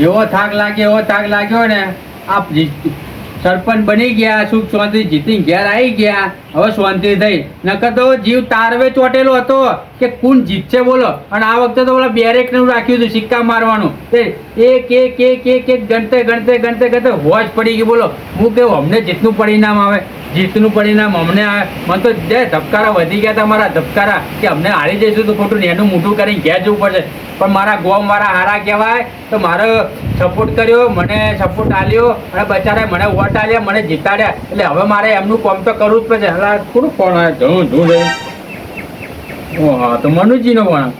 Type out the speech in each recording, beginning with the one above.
એવો થાક લાગ્યો, એવો થાક લાગ્યો ને જી- સરપંચ બની ગયા, સુખ શાંતિ જીતી ઘેર આવી ગયા, હવે શાંતિ થઈ. નકર તો જીવ તારવે ચોટેલો હતો. કે કોણ જીતશે બોલો. અને આ વખતે તો ઓલા બેરેક રાખ્યું હતું સિક્કા મારવાનું. એક એક એક એક એક ગણતે ગણતે ગણતે ગણતે હોજ પડી ગઈ બોલો. હું કેવું અમને જીતનું પરિણામ આવે જીતનું પરિણામ અમને આવે. મને તો જે ધબકારા વધી ગયા તમારા ધબકારા, કે અમને હારી જઈશું તો ખોટું એનું મોટું કરીને ઘેર જવું પડશે. પણ મારા ગોમ મારા હારા કહેવાય, તો મારો સપોર્ટ કર્યો, મને સપોર્ટ આલ્યો, અને બચારા મને વોટ આલ્યા, મને જીતાડ્યા. એટલે હવે મારે એમનું કોમ તો કરવું જ પડશે. કોનું કોણ આવે ઓ હા તો મનુજીનો ફોન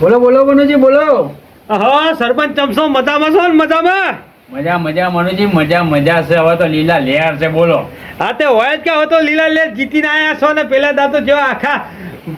બોલો બોલો મનુજી બોલો. હા સરપંચ ચમસો મજામાં છો ને મજામાં? મજા મજા મનુજી મજા મજા છે. હવે તો લીલા લેર છે બોલો. હા તે હોય જ કે હવે તો લીલા લેર જીતીને આવ્યા છો ને? પેલા દાતો જેવા આખા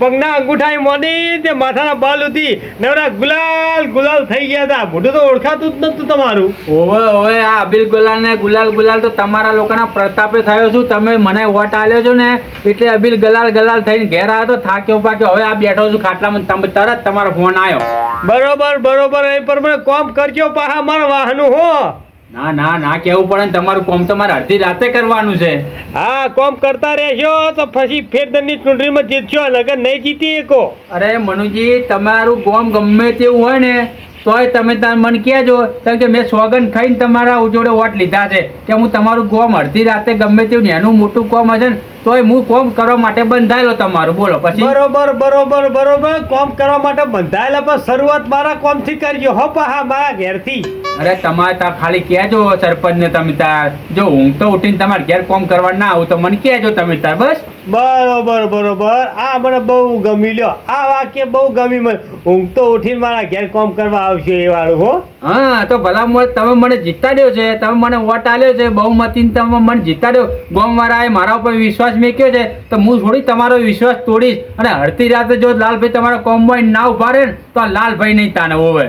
પગના અંગૂઠાઈ મોડી તે માથાના બાલ હતી નવરા ગુલાલ ગુલાલ થઈ ગયા હતા. મોઢું તો ઓળખાતું જ નતું તમારું. ઓવે ઓવે આ અબિલ ગુલાલ ને ગુલાલ ગુલાલ તો તમારા લોકોના પ્રતાપે થયો છું. તમે મને વોટ આલ્યો છો ને એટલે અબિલ ગલાલ ગલાલ થઈને ઘેર આવ્યો તો થાક્યો પાક્યો. હવે આ બેઠો છું ખાટલામાં. તમે તરત તમારો ફોન આવ્યો બરોબર બરોબર. એ પ્રમાણે કોમ કરજો પાહા મારા વાહનું હો. ના ના ના કેવું પડે ને તમારું કોમ તો મારે અડધી રાતે કરવાનું છે. હા કોમ કરતા રહેશો તો પછી ફેરદનની ચૂંટણીમાં જીતશો નગર નહીં જીતી એકો અરે મનુજી તમારું કોમ ગમે તેવું હોય ને તોય તમે તાર મને કહેજો કારણ કે મેં સોગન ખાઈને તમારા જોડે વોટ લીધા છે કે હું તમારું કોમ અડધી રાતે ગમે તેવું એનું મોટું કોમ હશે ને તોય હું કોમ કરવા માટે બંધાયેલો તમારું બોલો પછી? બરોબર બરોબર બરોબર કોમ કરવા માટે બંધાયેલા પણ શરૂઆત મારા કોમથી કરજો હો પાહા મારા ઘેરથી. અરે તમારે તાર ખાલી કહેજો સરપંચને તમે તાર જો હું તો ઉઠીને તમારે ઘેર કોમ કરવા ના આવું તો મને કહેજો તમે તાર બસ? બરોબર બરોબર આ મને બહુ ગમી લ્યો આ વાક્ય બહુ ગમી મને. ઊંઘ તો ઉઠીને મારા ઘેર કોમ કરવા આવશે એ વાળું હો? હા તો ભલા મોત તમે મને જીતાડ્યો છે તમે મને વોટ આલ્યો છે બહુમતીને તમે મને જીતાડ્યો. ગોમ વાળાએ મારા ઉપર વિશ્વાસ મેક્યો છે તો હું થોડી તમારો વિશ્વાસ તોડીશ. અને અડધી રાતે જો લાલભાઈ તમારા કોમમાં ના ઊભા રહે ને તો લાલભાઈ નહીં તાને હોવે.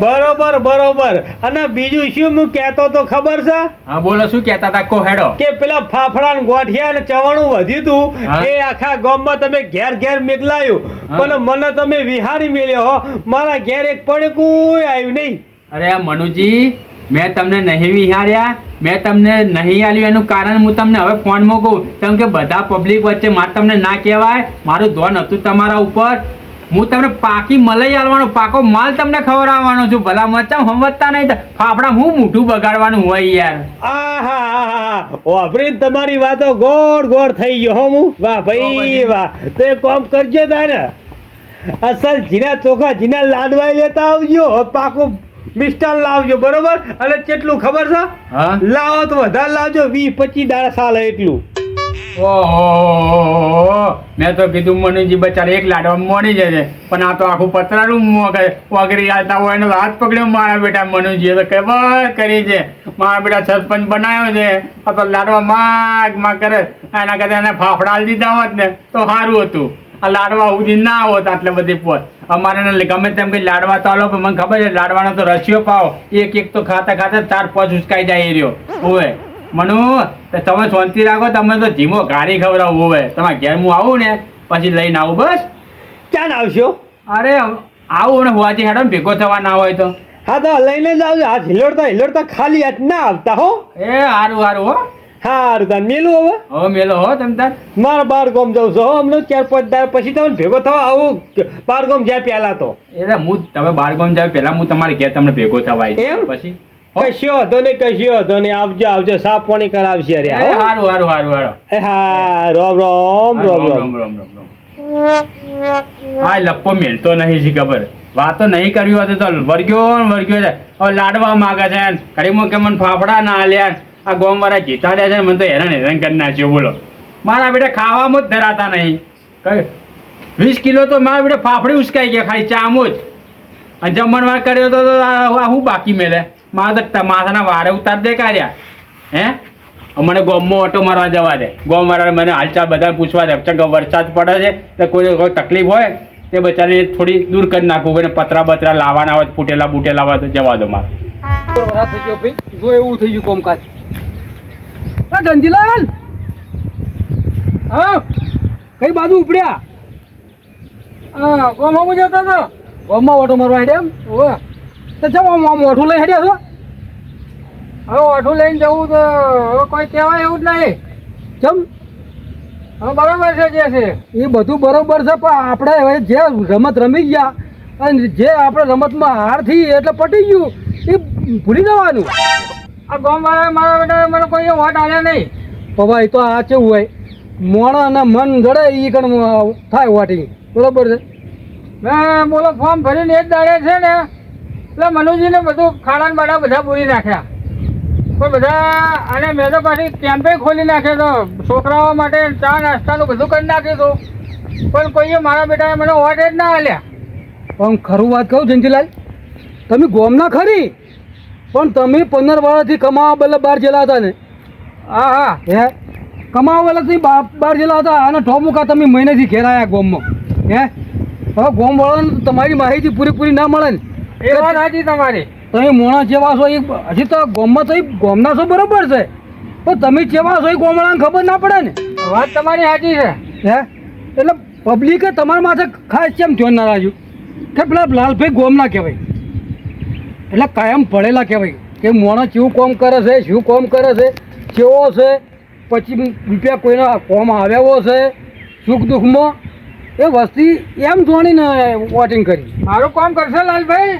બરોબર બરોબર. અને બીજું શું હું કહેતો તો ખબર છે? હા બોલો શું કહેતા હતા? કો હેડો. કે પેલા ફાફડા ને ગોઠિયા ને ચવાણું વધ્યું તું હતું એ આખા ગામમાં તમે ઘેર ઘેર મેકલાયું પણ મને તમે વિહારી મેલ્યો હો. મારા ઘેર એક પડે કોઈ આવ્યું નહીં. અરે મનુજી મેં તમને નહીં વિહાર્યા મેં તમને નહીં આલ્યું. એનું કારણ હું તમને હવે ફોન મોકું. કેમ કે બધા પબ્લિક વચ્ચે મારે તમને ના કહેવાય. મારું ધોન હતું તમારા ઉપર. હું તમને પાકી મલાઈ આલવાનો પાકો માલ તમને ખવડાવવાનો છું. ભલા મચા સમજતા નહીં તો ફાફડા હું મોઢું બગાડવાનું હોય યાર. આહા વાપરીને તમારી વાતો ગોળ ગોળ થઈ ગયો હો હું. વાહ ભાઈ વાહ. તે કામ કરજો તારે. અસલ જીના ચોખા જીના લાડવાઈ લેતા આવજો. પાકું મિષ્ટાન લાવજો બરોબર? અને કેટલું ખબર છે? લાવો તો વધારે લાવજો વીસ પચીસ દાડા સાલ એટલું. ઓહો મેં તો કીધું મનુજી બચારે એક લાડવા મોડી જશે પણ આ તો આખું પતરાનું વગરી આવતા હોય ને હાથ પકડ્યો મારા બેટા મનુજીએ તો ખબર કરી છે. મારા બેટા સરપંચ બનાવ્યો છે. આ તો લાડવા માગ માગ કરે. એના કરતા એને ફાફડા દીધા હોત ને તો સારું હતું. આ લાડવા સુધી ના હોત આટલે બધી પોત. અમારે ગમે તેમ કઈ લાડવા તો આલો પણ મને ખબર છે લાડવાનો તો રસિયો પાવો. એક એક તો ખાતા ખાતા ચાર પાંચ ઉચકાઈ જાય રહ્યો. ઓવે. મનુ તમે શાંતિ રાખો તમે તો ધીમો ગાડી ખવડાવું હોય તમારે ઘેર હું આવું ને પછી લઈને આવું બસ. ક્યાં આવશો? અરે આવું ને હોવાથી હેડો ભેગો થવા ના હોય તો. હા તો લઈને જ આવજો. હાથ હિલોડતા હિલોડતા ખાલી હાથ ના આવતા હો. એ હારું હારું હો. હારું તાન મેલું હવે? હવે મેલો હો તમ તાર. મારા બાર ગામ જાઉં છું. હો હમણાં ચાર પાંચ દાડા પછી તમને ભેગો થવા આવું બાર ગામ જાય પહેલા તો? એટલે હું તમે બાર ગામ જાય પહેલા હું તમારે ઘેર તમને ભેગો થવા. એમ? પછી? હો? કશો હતો ને કશો હતો ને આવજો આવજો. સાફ પાણી કરાવશે અરે હારું હારું હારું હારું. એ હા રોમ રોમ રોમ રોમ રામ. રામ રામ લપ્પો મેલતો નહીં છે ખબર. વાતો નહીં કરવી હોતી તો વર્ગ્યો ને વર્ગ્યો લાડવા માગે છે. ને મૂકે કે મને ફાફડા ના લ્યા આ ગોમ વાળા જીતાડ્યા છે મને તો હેરાન હેરાન કરી નાખ્યો, બોલો. મારા બેટા ખાવામાં જ ધરાતા નહીં. કઈ? વીસ કિલો તો મારા બેટા ફાફડી ઉસકાઈ ગયા ખાલી ચામો જ અને જમણવાર કર્યો તો હું બાકી મેલે? મારા તો માથાના વારે ઉતાર દે કાઢ્યા હે? મને ગોમમાં ઓટો મારવા જવા દે. ગોમ મારા મને હાલચાલ બધા પૂછવા દે. વરસાદ પડે છે તો કોઈ કોઈ તકલીફ હોય તે બચાને થોડી દૂર કરી નાખવું અને પતરા બતરા લાવવાના હોય, ફૂટેલા બૂટેલા હોય તો જવા દો મારે. એવું થઈ ગયું કોમકાજ. આ ધનજીલાલ હા, કઈ બાજુ ઉપડ્યા? હા કોમ જતો હતો. ગોમમાં ઓટો મારવા હેડ્યા એમ? ઓવે. તો ચમ આમ ઓઠું લઈ હેડ્યા છો? હવે ઓઠું લઈને જવું તો કોઈ કહેવાય એવું જ નહીં. ચમ? હવે બરાબર છે, જે છે. એ બધું બરોબર છે, પણ આપણે હવે જે રમત રમી ગયા અને જે આપણે રમતમાં હાર થઈ એટલે પટી ગયું, એ ભૂલી જવાનું. આ ગામ વાળા મારા બેટા મને કોઈ વોટ આલ્યા નહીં. એ તો આ કેવું હોય? મોણ અને મન જડે એ કણ થાય વોટિંગ બરોબર છે? મેં બોલો ફોર્મ ભરીને એક દાડે છે ને એટલે મનુજીને બધું ખાડા બાડા બધા પૂરી નાખ્યા. પણ બધા અને મેં તો પાછી કેમ્પે ખોલી નાખ્યો તો છોકરાઓ માટે ચા નાસ્તાનું બધું કરી નાખ્યું હતું પણ કોઈએ મારા બેટાએ મને વોટ જ ના આલ્યા. પણ ખરું વાત કહું જયંતિલાલ? તમે ગોમ ના ખરી? પણ તમે પંદર વર્ષથી કમાવા બદલે બહાર જેલા હતા ને. હા હા. હે? કમાવા બદલે બહાર જેલા હતા અને ઠોમુકા તમે મહિનેથી ઘેરાયા ગોમમાં. હે? હવે ગોમ વાળાને તમારી માહિતી પૂરેપૂરી ના મળે ને. એ વાત સાચી તમારી. તમે મોણા જેવા છો એ હજી તો ગોમમાં તો ગોમના છો બરોબર છે. પણ તમે જેવા છો એ ગોમડાને ખબર ના પડે ને. વાત તમારી સાચી છે. હે? એટલે પબ્લિકે તમારા માથે ખાસ કેમ ધ્યાન ના રાખ્યું કે પેલા લાલભાઈ ગોમના કહેવાય. એટલે કાયમ પડેલા કહેવાય. કે મોણસ શું કોમ કરે છે શું કોમ કરે છે કેવો છે પછી રૂપિયા કોઈના કોમ આવ્યાવો છે સુખ દુઃખમાં. એ વસ્તી એમ જોણીને વોટિંગ કરી. મારું કોમ કરશે લાલભાઈ?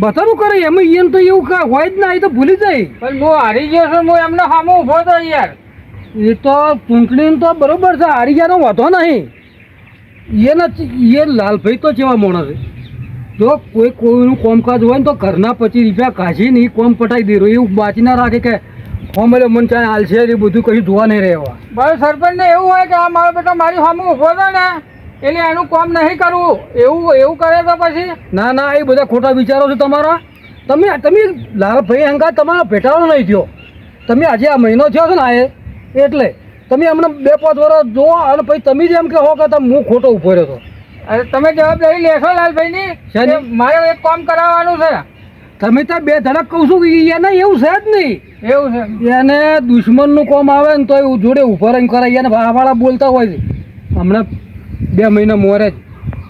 બધાનું કરે એમ એમ તો એવું હોય જ ના એ તો ભૂલી જાય. પણ હું હારી ગયો છું હું એમને સામો ઊભો હતો યાર. એ તો ચૂંટણી તો બરોબર છે હારી ગયાનો વાંધો નહીં. એને એ લાલભાઈ તો જેવા માણસ છે. જો કોઈ કોઈનું કોમકાજ હોય ને તો ઘરના પચીસ રૂપિયા કાઢીને એ કોમ પટાઈ દે એવું બાચી ના રાખે કે હોમલે મન ચાહે હાલ છે એ બધું કશું જોવા નહીં રહેવા. બસ સરપંચને એવું હોય કે આ મારો બેટા મારી સામે ઊભો હતો ને એટલે એનું કામ નહીં કરવું એવું એવું કરે તો પછી? ના ના એ બધા ખોટા વિચારો છે તમારા. તમે તમે લાલભાઈ હંગા તમારા ભેટાનો નહીં થયો. તમે આજે આ મહિનો થયો છે ને આ એટલે તમે હમણાં બે પાંચ વર્ષ જુઓ અને પછી તમે જ એમ કે તમે હું ખોટો ઊભો રહ્યો હતો અરે તમે જવાબદારી લેશો લાલભાઈની મારે એક કામ કરાવવાનું છે. તમે ત્યાં બે ધડક કહું છું કે એને એવું છે જ નહીં. એવું છે. એને દુશ્મનનું કોમ આવે ને તો એવું જોડે ઊભો રહીને કરાય. એને વાળા બોલતા હોય છે. હમણાં બે મહિના મોરે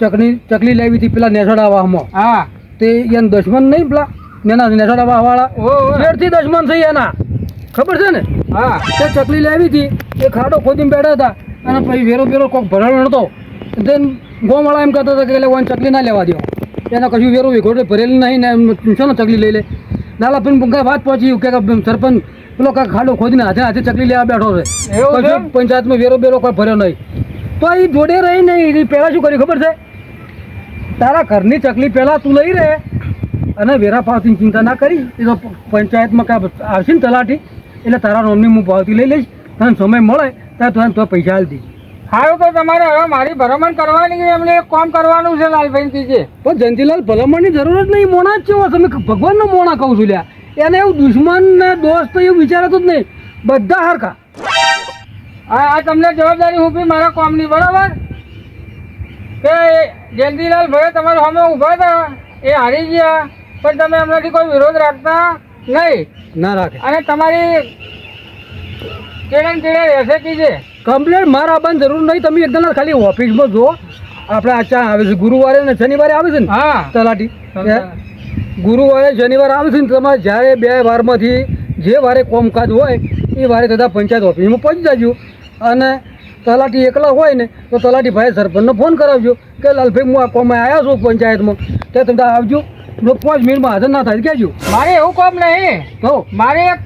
ચકલી ચકલી લાવી હતી પેલા નેસડાવામાં હા. તે એને દુશ્મન નહીં પેલા? એના નેસડાવા વાળા ફેરથી દુશ્મન છે એના. ખબર છે ને? હા. તે ચકલી લેવી હતી એ ખાડો ખોદીને બેઠા હતા. અને પછી વેરો વેરો કોક ભરણ નતો. દેન ગોમાળા એમ કહેતા હતા કે એટલે વાન ચકલી ના લેવા દો એના કશું વેરો વિખોટે ભરેલી નહીં ને છે ને ચકલી લઈ લે. નાલા પણ પંખા વાત પહોંચી કે સરપંચ પેલો કાંઈ ખાડો ખોદીને હાથે હાથે ચકલી લેવા બેઠો છે. કશું પંચાયતમાં વેરો બેરો કોઈ ભર્યો નહીં. તો એ જોડે રહી નહીં એ પહેલાં શું કર્યું ખબર છે? તારા ઘરની ચકલી પહેલાં તું લઈ રહે અને વેરા પાવતીની ચિંતા ના કરી. એ તો પંચાયતમાં કાંઈ આવશે ને તલાટી. એટલે તારા નોમની હું પાવતી લઈ લઈશ. તને સમય મળે ત્યાં તું તો પૈસા હાલ દઈશ સારું તો તમારે હવે મારી ભલામણ કરવાની એમને એક કામ કરવાનું છે લાલભાઈ કીજે પણ જયંતિલાલ ભલામણની જરૂર જ નહીં મોણા જ છે. તમે ભગવાનનો મોણા કહું છું લ્યા. એને એવું દુશ્મન ને દોસ્ત એવું વિચારતું જ નહીં. બધા હરખા. આ આ તમને જવાબદારી હું મારા કોમની બરાબર? કે જયંતિલાલ ભાઈ તમારા સામે ઊભા હતા એ હારી ગયા પણ તમે એમનાથી કોઈ વિરોધ રાખતા નહીં. ના રાખે. અને તમારી કેળે કેળે રહેશે કીજે કમ્પ્લેટ મારા આવવાની જરૂર નહીં. તમે એકદમ ખાલી ઓફિસમાં જો આપણે આ ચા આવે છે. ગુરુવારે ને શનિવારે આવે છે ને હા. તલાટી. ગુરુવારે શનિવારે આવે છે ને તમારે જ્યારે બે વારમાંથી જે વારે કોમકાજ હોય એ વારે તથા પંચાયત ઓફિસમાં પહોંચી જજો. અને તલાટી એકલા હોય ને તો તલાટી ભાઈ સરપંચને ફોન કરાવજો કે લાલભાઈ હું આ કોમમાં આવ્યા છું પંચાયતમાં. તે તમે આવજો. લોકો પાંચ મિનિટમાં હાજર ના થાય કહેજો. મારે એવું કામ નહીં. તો? મારે એક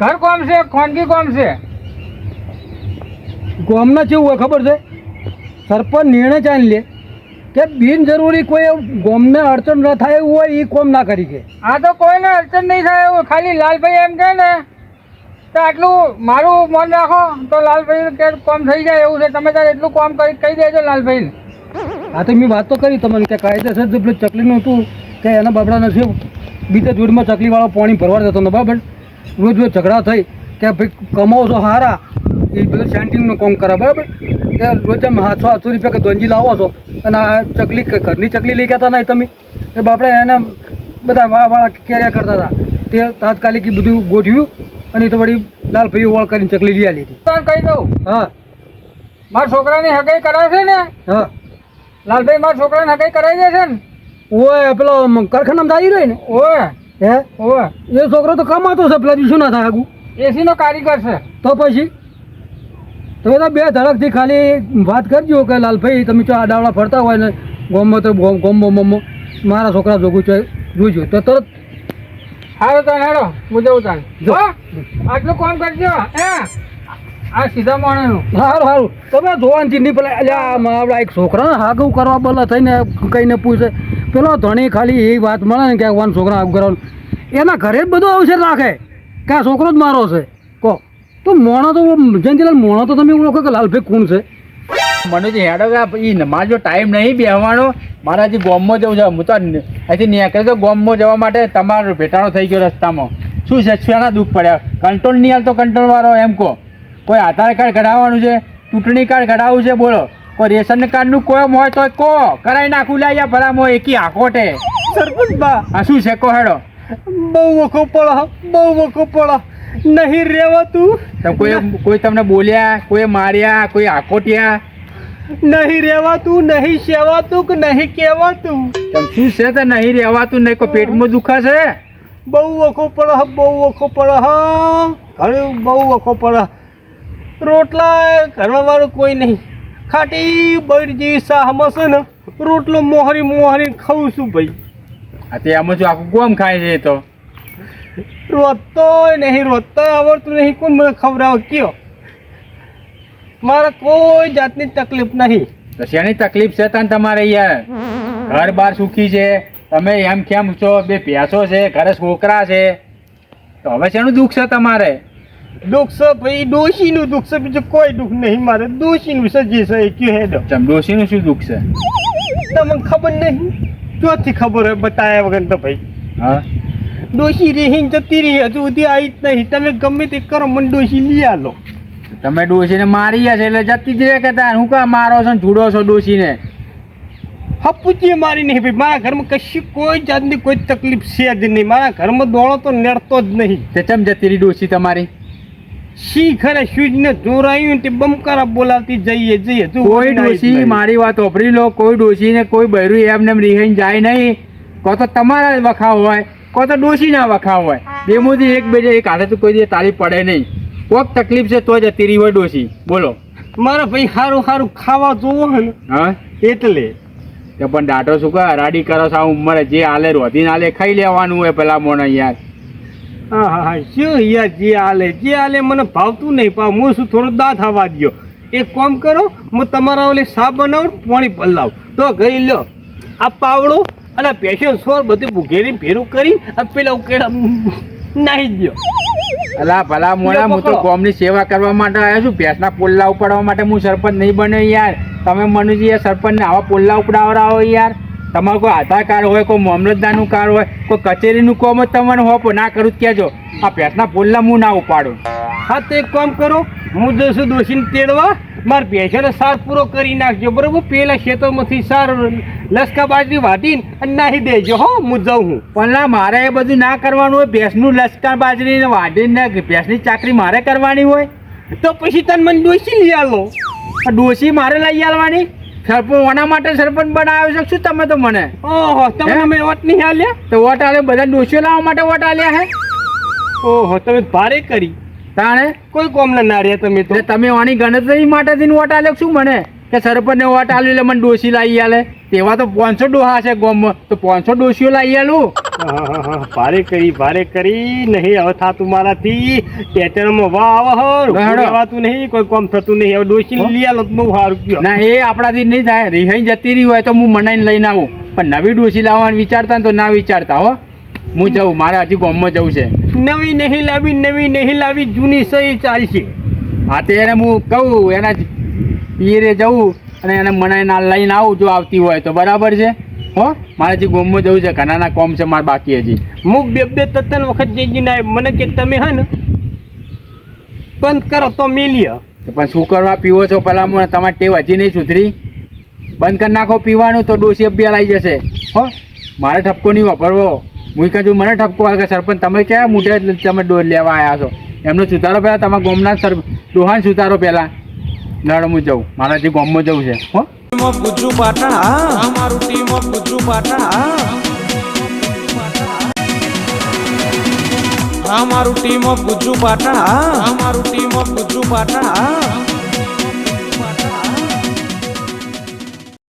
ઘર કોમ છે ખાનગી કોમ છે. ગામના કેવું હોય ખબર છે? સરપંચ નિર્ણય ચાલી લે કે બિનજરૂરી કોઈ ગોમને અડચણ ન થાય એવું હોય એ કોમ ના કરી કે આ તો કોઈને અડચણ નહીં થાય એવું. ખાલી લાલભાઈ એમ કહે ને તો આટલું મારું મન રાખો તો લાલભાઈ કે કોમ થઈ જાય એવું છે. તમે તારે એટલું કોમ કરી કહી દેજો લાલભાઈને. હા તો મેં વાત તો કરી તમને કે કાયદેસર જે પેલું ચકલીનું હતું કે એના બાબડા નથી બીજા જોડમાં ચકલીવાળો પાણી ભરવા જતો ને બરાબર? રોજ રોજ ઝઘડા થઈ કે ભાઈ કમાવો છો હારા એ બધું સેન્ટિંગનું કામ કરે બરાબર? એ રોજ સાતસો આઠસો રૂપિયા કે દોંજી લાવો છો. અને આ ચકલી ઘરની ચકલી લઈ ગયા હતા નહીં તમે? એ બાપડે એને બધા વાળા વાળા કેર્યા કરતા હતા તે તાત્કાલિક બધું ગોઠવ્યું અને તો વળી લાલભાઈ ઓળ કરીને ચકલી લઈ આવી હતી. કહી દઉં. હા. મારા છોકરાની હગાઈ કરાવશે ને? હા. લાલભાઈ મારા છોકરાને હગાઈ કરાવી દે છે ને? ઓય પેલો કારખાનામાં આવી રહ્યો ને? ઓય. હે? ઓય. એ છોકરો તો કમાતો છે પેલા દિવસો ના થાય આગું? એસી નો કારીગર છે. તો પછી? તો એ તો બે ધડકથી ખાલી વાત કરજો કે લાલભાઈ તમે જો આડાવડા ફરતા હોય ને ગોમમાં તો ગોમ ગોમ બોમ મારા છોકરા જોગું છે જોજો. તો તરત હારો તો હેડો હું જવું તાર. જો. આટલું કામ કરજો હે? આ સીધા માણસનું સારું સારું તમે જોવાની ચીની પેલા અલ્યા આપણા એક છોકરાને હાગું કરવા બોલા થઈને કહીને પૂછે. પેલો ધણી ખાલી એ વાત મળે ને કે વાન છોકરા આવું કરવાનું એના ઘરે જ બધો અવસર રાખે. કે આ છોકરો જ મારો છે. તો મોણો તો જયંતિલાલ મોણો તો તમે ઓળખો કે લાલભાઈ કોણ છે? મને જે હેડો કે ઈ મારો જો ટાઈમ નહીં બેહવાનો મારા હજી ગોમમાં જવું છે. હું તો અહીંથી નીકળે તો ગોમમાં જવા માટે તમારો ભેટાણો થઈ ગયો રસ્તામાં. શું છે? શેના દુઃખ પડ્યા? કંટ્રોલ નહીં હાલતો કંટ્રોલ વાળો એમ કહો. કોઈ આધાર કાર્ડ કઢાવવાનું છે? ચૂંટણી કાર્ડ કઢાવવું છે? બોલો. કોઈ રેશન કાર્ડનું કોમ હોય તો કહો. કરાવી નાખું લે યા ભલામાં એકી આખોટે સરપંચ બા. આ શું છે? કહો હેડો. બહુ વખો પડો બહુ વખો પડો નહીં રહેવાતું તમે કોઈ કોઈ તમને બોલ્યા કોઈ માર્યા કોઈ આખોટ્યા નહીં રહેવાતું નહીં સેવાતું કે નહીં કહેવાતું તમ શું છે તો નહીં રહેવાતું નહીં કોઈ પેટમાં દુખા છે? બહુ વખો પડો બહુ વખો પડો ઘણું બહુ વખો પડો રોટલા કરવા વાળું કોઈ નહીં. ખાટી બરજી શાહમાં છે ને રોટલો મોહરી મોહરી ખાઉં છું ભાઈ. આ તે આમાં જો આખું ગોમ ખાય છે તો? રોતોય નહીં રોતોય આવડતું નહીં. કોણ મને ખવડાવે? કયો? મારે કોઈ જાતની તકલીફ નહીં. તો શેની તકલીફ છે તને તમારે યાર? ઘર બાર સુખી છે. તમે એમ કેમ છો? બે પ્યાસો છે ઘરે છોકરા છે. તો હવે શેનું દુઃખ છે તમારે? દુઃખ છે ભાઈ ડોશીનું દુઃખ છે. બીજું કોઈ દુઃખ નહીં મારે. ડોશીનું જે છે એ કયો હેડો. ચમડોશીનું શું દુઃખ છે? તમને ખબર નહીં? ચોથી ખબર હોય? બતાવ્યા વગર તો ભાઈ. હા? ડોશી રેહીને જતી રહી હજુ સુધી આવી જ નહીં. તમે ગમે તે કરો મને ડોશી લઈ આલો. તમે ડોશીને મારી છે એટલે જતી જ રહે કે તાર? હું કા મારો છો ને જુડો છો ડોશીને? હપુચી મારી નહીં ભાઈ મારા ઘરમાં કશી કોઈ જાતની કોઈ તકલીફ છે જ નહીં. મારા ઘરમાં દોડો તો નડતો જ નહીં. તે ચમ જતી રહી ડોશી તમારી? શી ખરે શૂજને જોરાયું તે બમકારા બોલાવતી જઈએ જઈએ. કોઈ ડોસી ડોશી મારી વાત ઓપરી લો. કોઈ ડોશીને કોઈ બૈરું એમને એમ રિહાઈને જાય નહીં. કો તો તમારા જ વખા હોય. કો તો ડોશીના વખા હોય. બેમાંથી એક બે એક હાથે તો કોઈ દે તાળી પડે નહીં. કોક તકલીફ છે તો જ રહી હોય ડોસી બોલો. મારા ભાઈ સારું સારું ખાવા જોવો ને. હા? એટલે. તો પણ દાટો શું કહે? રાડી કરો સા ઉંમરે જે હાલે રોધીને હાલે ખાઈ લેવાનું હોય પેલા મોને યાર હા હા હા શું યાર જે હાલે? જે હાલે મને ભાવતું નહીં પાવ હું શું થોડો દાંત આવવા દ્યો. એક કામ કરો હું તમારા ઓલે સા બનાવું પાણી પલાવ. તો ગઈ લો. આ પાવડો અને પેશન સોર બધું ભૂઘેરી ભેરું કરી અને પેલા ઉકેડા નાહી ગયો. અલા ભલા મોડા હું તો. કોમની સેવા કરવા માટે આવ્યો છું. ભેંસના પોલ્લા ઉપાડવા માટે હું સરપંચ નહીં બન્યો યાર. તમે મનુજી સરપંચ સરપંચને આવા પોલ્લા ઉપડાવડાવો યાર. તમારું કોઈ આધાર કાર્ડ હોય કોઈ મામલતદારનું કાર્ડ હોય કોઈ કચેરીનું કોમ જ તમને હોપો. ના કરું કહેજો આ ભેંસના પોલ્લા હું ના ઉપાડું. હા તો એક કામ કરો. હું જશું દોશીને તેડવા. માર ભેંસોને સાર પૂરો કરી નાખજો બરોબર? પેલા ખેતરમાંથી સાર લસકા બાજરી વાટીને અને નાહી દેજો હો હું જાઉં હું. પણ મારે એ બધું ના કરવાનું હોય ભેંસનું લસકા બાજરી ને વાઢીને ભેંસની ચાકરી મારે કરવાની હોય? તો પછી તને મને ડોસી લઈ આવો આ ડોશી મારે લઈ આવવાની સરપંચ ઓના માટે સરપંચ બનાવ્યો છે શું તમે તો મને? ઓહો તમે અમે વોટ નહીં હાલ્યા તો વોટ આલે બધા ડોશીઓ લાવવા માટે વોટ આલ્યા હે? ઓહો તમે ભારે કરી. તાણે? કોઈ કોમના ના રહ્યા તમે તો. તમે આની ગણતરી માટે માટેથી વોટ આલ્યો શું મને? કે સરપંચને વોટ આલ્યો એટલે મને ડોશી લાવી આલે? તેવા તો પાંચસો ડોહા છે ગોમમાં. તો પાંચસો ડોસીઓ લાવી આલું? ભારે કરી ભારે કરી. નહીં હવે થાતું મારાથી. ટેટરમાં વાહ આવે નહીં કોઈ કોમ થતું નહીં. હવે ડોસી લઈ આલો તો બહુ સારું કયો. ના એ આપણાથી નહીં થાય. રિહાઈ જતી રહી હોય તો હું મનાઈને લઈને આવું. પણ નવી ડોસી લાવવાનું વિચારતા તો ના વિચારતા હો. હું જઉં. મારે હજી ગોમમાં જવું છે. નવી નહીં લાવી નવી નહીં લાવી જૂની સહી ચાલશે. હા તે એને હું કહું એના પિયરે જવું અને એને મનાઈને લઈને આવું જો આવતી હોય તો. બરાબર છે? હો? મારે હજી ગોમમાં જવું છે ઘણાના કોમ છે મારે બાકી હજી. હું બે બે તત્તન વખત જઈ ના મને કે તમે હે ને બંધ કરો તો મિલીએ પણ શું કરવા પીવો છો? પહેલાં તમારે ટેવ હજી નહીં સુધરી. બંધ કરી નાખો પીવાનું તો ડોસી અભ્યાલ આવી જશે. હો? મારે ઠપકો નહીં વાપરવો. હું કહું મને ઠપકો આવે કે સરપંચ, તમે ક્યાં મોઢે તમે ડોર લેવા આવ્યા છો? એમનો સુતારો પહેલાં તમારા ગામના સર, ડોહાન સુતારો પહેલાં. નળ હું જવું મારા જે ગામમાં જવું છે, હો. ગુજુ અમારું ટીમ ઓફ ગુજુ પાટણ અમારું ટીમ ગુજુ પાટણ અમારું ટીમ ગુજુ પાટણ